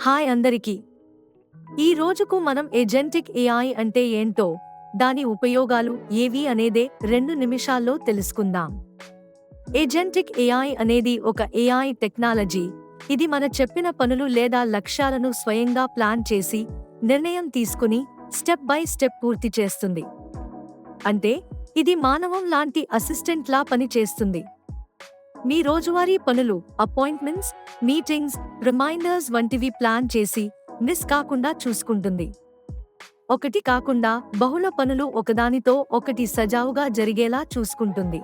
Hi అందరికీ. ఈ రోజుకు మనం ఏజెంటిక్ ఏఐ అంటే ఏంటో దాని ఉపయోగాలు ఏవి అనేదే రెండు నిమిషాల్లో తెలుసుకుందాం. ఏజెంటిక్ ఏఐ అనేది ఒక ఏఐ టెక్నాలజీ. ఇది మన చెప్పిన పనులు లేదా లక్ష్యాలను స్వయంగా ప్లాన్ చేసి నిర్ణయం తీసుకుని స్టెప్ బై స్టెప్ పూర్తి చేస్తుంది. అంటే ఇది మానవం లాంటి అసిస్టెంట్లా పనిచేస్తుంది. మీ రోజువారీ పనులు అపాయింట్మెంట్స్ మీటింగ్స్ రిమైండర్స్ వంటివి ప్లాన్ చేసి మిస్ కాకుండా చూసుకుంటుంది. ఒకటి కాకుండా బహుళ పనులు ఒకదానితో ఒకటి సజావుగా జరిగేలా చూసుకుంటుంది.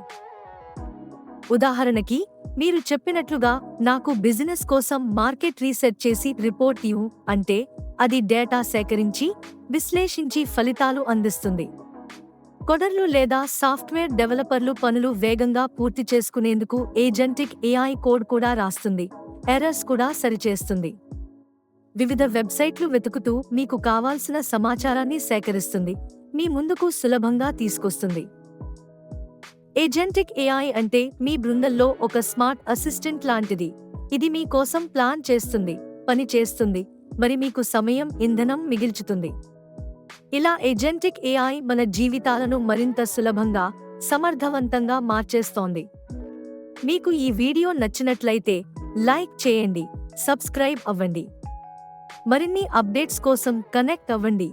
ఉదాహరణకి మీరు చెప్పినట్లుగా నాకు బిజినెస్ కోసం మార్కెట్ రీసెర్చ్ చేసి రిపోర్ట్ ఇవ్వు అంటే అది డేటా సేకరించి విశ్లేషించి ఫలితాలు అందిస్తుంది. కొడర్లు లేదా సాఫ్ట్వేర్ డెవలపర్లు పనులు వేగంగా పూర్తి చేసుకునేందుకు ఏజెంటిక్ ఏఐ కోడ్ కూడా రాస్తుంది. ఎర్రర్స్ కూడా సరిచేస్తుంది. వివిధ వెబ్సైట్లు వెతుకుతూ మీకు కావాల్సిన సమాచారాన్ని సేకరిస్తుంది. మీ ముందుకు సులభంగా తీసుకొస్తుంది. ఏజెంటిక్ ఏఐ అంటే మీ బృందంలో ఒక స్మార్ట్ అసిస్టెంట్ లాంటిది. ఇది మీ కోసం ప్లాన్ చేస్తుంది పని చేస్తుంది మరి మీకు సమయం ఇంధనం మిగిల్చుతుంది. ఇలా ఏజెంటిక్ ఏఐ మన జీవితాలను మరింత సులభంగా సమర్థవంతంగా మార్చేస్తోంది. మీకు ఈ వీడియో నచ్చినట్లయితే లైక్ చేయండి సబ్స్క్రైబ్ అవ్వండి. మరిన్ని అప్డేట్స్ కోసం కనెక్ట్ అవ్వండి.